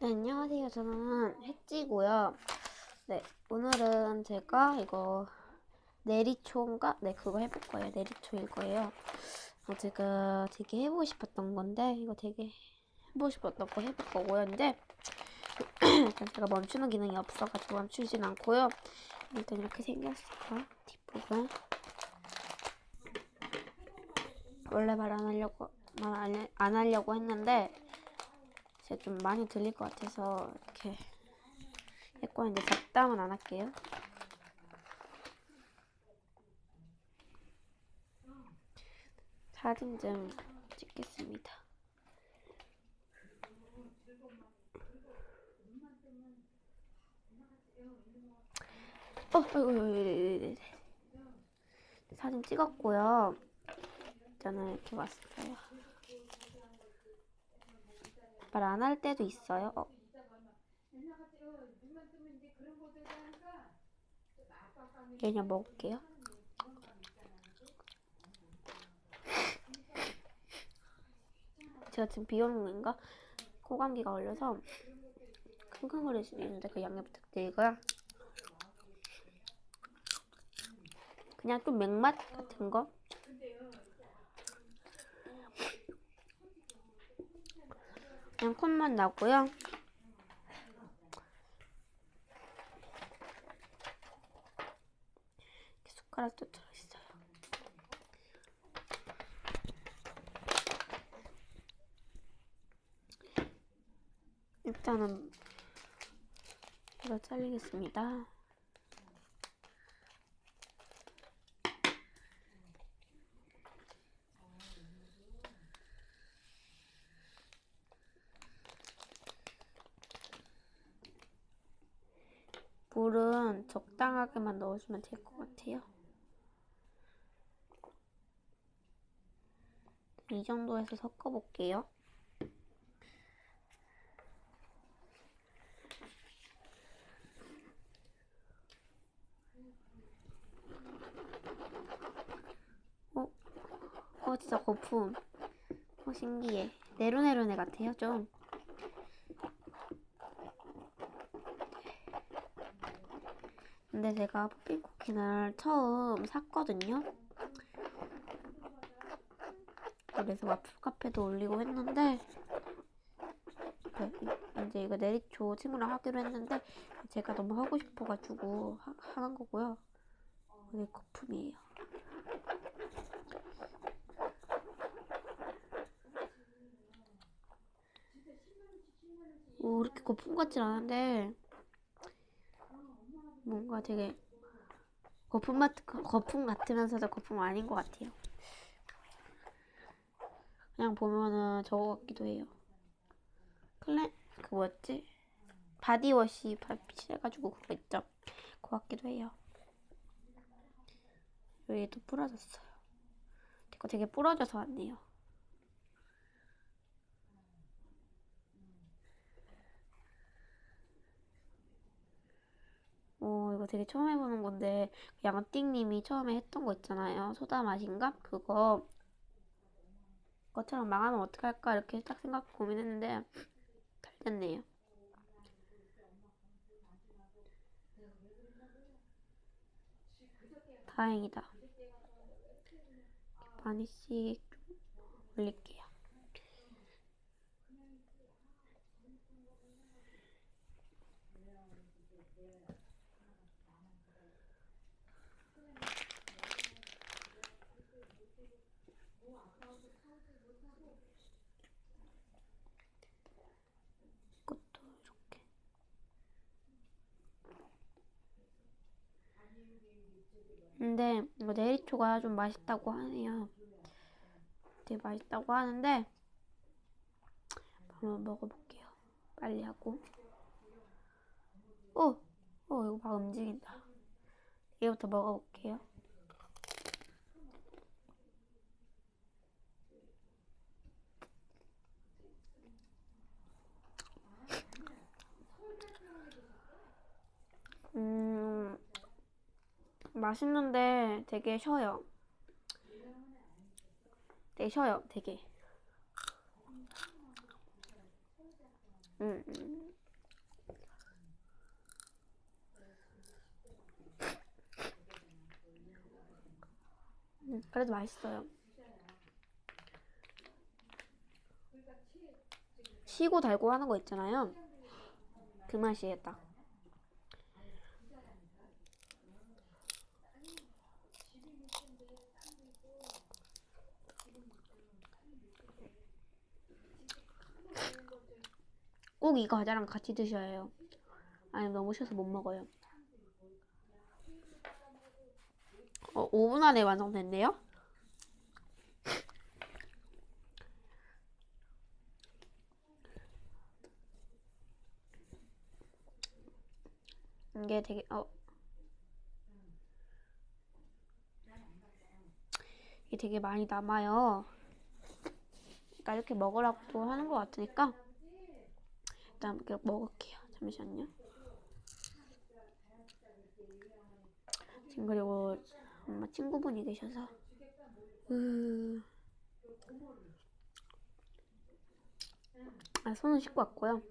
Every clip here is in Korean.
네, 안녕하세요. 저는 혜찌고요. 네, 오늘은 제가 이거 내리초인가? 네, 그거 해볼 거예요. 내리초일 거예요. 어, 제가 되게 해보고 싶었던 건데, 이거 되게 해보고 싶었던 거 해볼 거고요. 이제 일단 제가 멈추는 기능이 없어가지고 멈추진 않고요. 일단 이렇게 생겼어요. 뒷부분. 원래 말 안 하려고, 말 안, 안 하려고 했는데, 제가 좀 많이 들릴 것 같아서 이렇게 했고 이제 잡담은 안 할게요. 사진 좀 찍겠습니다. 어, 아이고. 사진 찍었고요. 저는 이렇게 왔어요. 말 안 할 때도 있어요. 어. 얘냐 먹을게요. 제가 지금 비염인가 코감기가 걸려서 킁킁거릴 수도 있는데 그 양해 부탁드리고요. 그냥 좀 맥맛 같은 거. 그냥 콧맛 나고요. 숟가락도 들어있어요. 일단은 이거 잘리겠습니다. 물은 적당하게만 넣어주면 될 것 같아요. 이 정도에서 섞어볼게요. 어? 어, 진짜 거품. 어, 신기해. 네로네로네 같아요, 좀. 근데 제가 뽀삐 쿠키를 처음 샀거든요. 그래서 와플 카페도 올리고 했는데 네, 이제 이거 내리초 친구랑 하기로 했는데 제가 너무 하고 싶어가지고 하, 하는 거고요. 이게 거품이에요. 오, 이렇게 거품 같진 않은데 뭔가 되게 거품 같 거품 같으면서도 거품 아닌 것 같아요. 그냥 보면은 저거 같기도 해요. 클레 그 뭐였지? 바디워시 칠해가지고 그거 있죠? 그거 같기도 해요. 여기도 부러졌어요. 이거 되게 부러져서 왔네요. 어, 이거 되게 처음 해보는 건데, 양띵님이 처음에 했던 거 있잖아요. 소다 맛인가? 그거, 것처럼 망하면 어떡할까? 이렇게 딱 생각 고민했는데, 잘 됐네요. 다행이다. 많이씩 올릴게요. 이것도 이렇게. 근데 이거 내리초가 좀 맛있다고 하네요. 되게 맛있다고 하는데 한번 먹어볼게요. 빨리 하고. 오, 어, 이거 막 움직인다. 얘부터 먹어볼게요. 음, 맛있는데 되게 셔요. 되게 셔요, 되게. 음, 음. 음, 그래도 맛있어요. 시고 달고 하는 거 있잖아요. 그 맛이에요, 딱. 꼭 이 과자랑 같이 드셔야 해요. 아니면 너무 쉬어서 못 먹어요. 어, 5분 안에 완성됐네요? 이게 되게, 어. 이게 되게 많이 남아요. 그러니까 이렇게 먹으라고 하는 것 같으니까 이렇게 먹을게요. 잠시만요. 지금 그리고 엄마 친구분이 계셔서 으... 아, 손은 씻고 왔고요.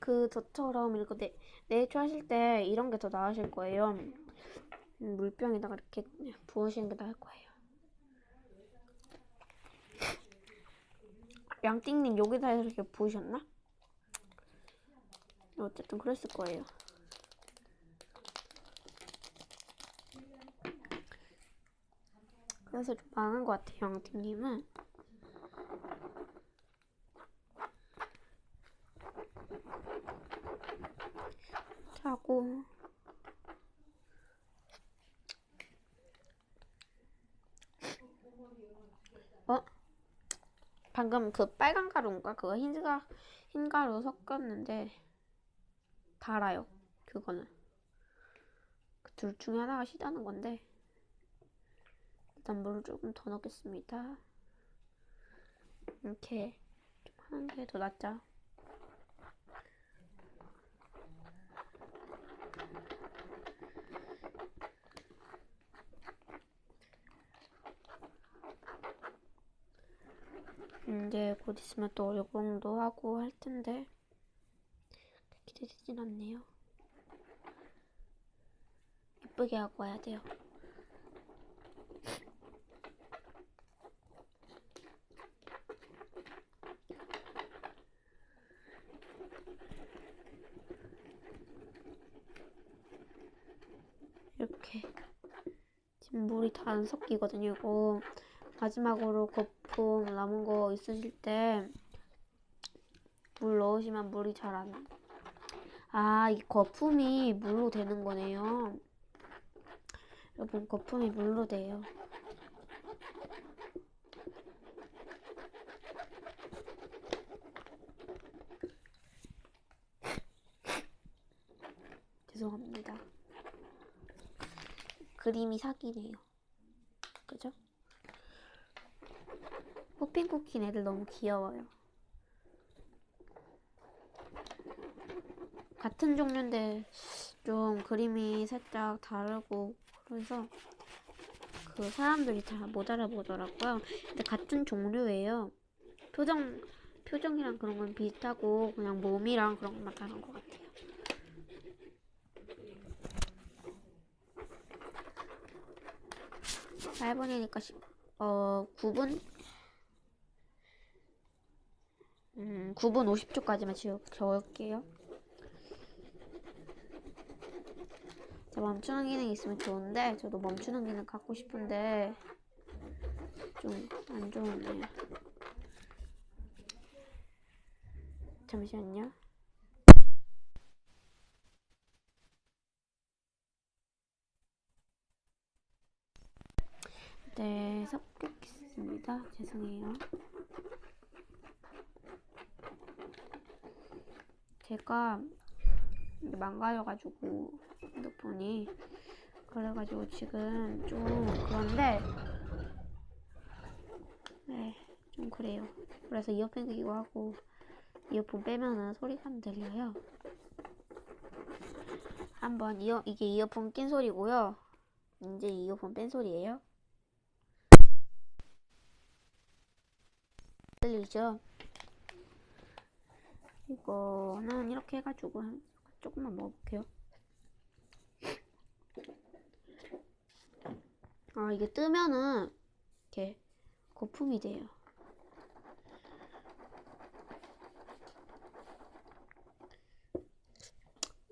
그 저처럼 이렇게 내, 내초 하실 때 이런 게 더 나으실 거예요. 음, 물병에다가 이렇게 부으시는 게 나을 거예요. 양띵님 여기다 해서 이렇게 부으셨나? 어쨌든 그랬을 거예요. 그래서 좀 많은 것 같아요, 양띵님은. 자고. 어? 방금 그 빨간 가루인가? 그거 흰 가, 흰 가루 섞었는데 달아요. 그거는. 그 둘 중에 하나가 시다는 건데 일단 물을 조금 더 넣겠습니다. 이렇게 좀 하는 게 더 낫죠. 이제 곧 있으면 또 얼공도 하고 할 텐데 기대되진 않네요. 예쁘게 하고 와야 돼요. 이렇게 지금 물이 다 안 섞이거든요. 이거 마지막으로 거품 남은 거 있으실 때 물 넣으시면 물이 잘 안. 아, 이 거품이 물로 되는 거네요. 여러분, 거품이 물로 돼요. 죄송합니다. 그림이 사기네요. 그죠? 호핑쿠키 애들 너무 귀여워요. 같은 종류인데 좀 그림이 살짝 다르고 그래서 그 사람들이 잘 못 알아보더라고요. 근데 같은 종류예요. 표정 표정이랑 그런 건 비슷하고 그냥 몸이랑 그런 것만 다른 것 같아요. 잘 보내니까 어 9분 음 9분 50초까지만 지워 적을게요. 자, 멈추는 기능 있으면 좋은데 저도 멈추는 기능 갖고 싶은데 좀 안 좋은데요. 잠시만요. 네, 섞겠습니다. 죄송해요. 제가 망가져가지고 핸드폰이 그래가지고 지금 좀 그런데 네, 좀 그래요. 그래서 이어폰 끼고 하고 이어폰 빼면은 소리가 안 들려요. 한번 이어 이게 이어폰 낀 소리고요. 이제 이어폰 뺀 소리예요. 들리죠? 이거는 이렇게 해가지고 한- 조금만 먹어볼게요. 아 이게 뜨면은 이렇게 거품이 돼요.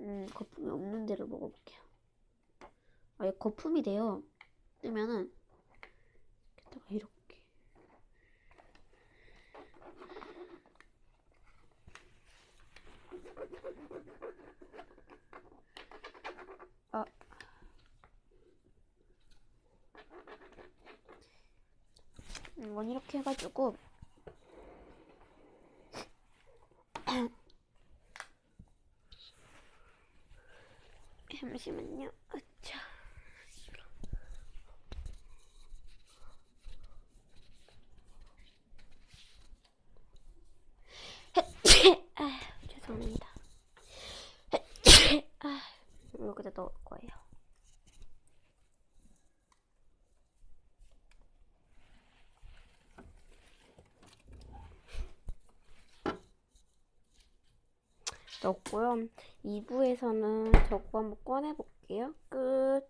음 거품이 없는 데를 먹어볼게요. 아 거품이 돼요. 뜨면은 이렇게다가 이렇게 아 이건 이렇게 해가지고 잠시만요. 아차. 아, 죄송합니다. 아, 여기다 넣을 거예요. 넣었고요. 2부에서는 저거 한번 꺼내 볼게요. 끝.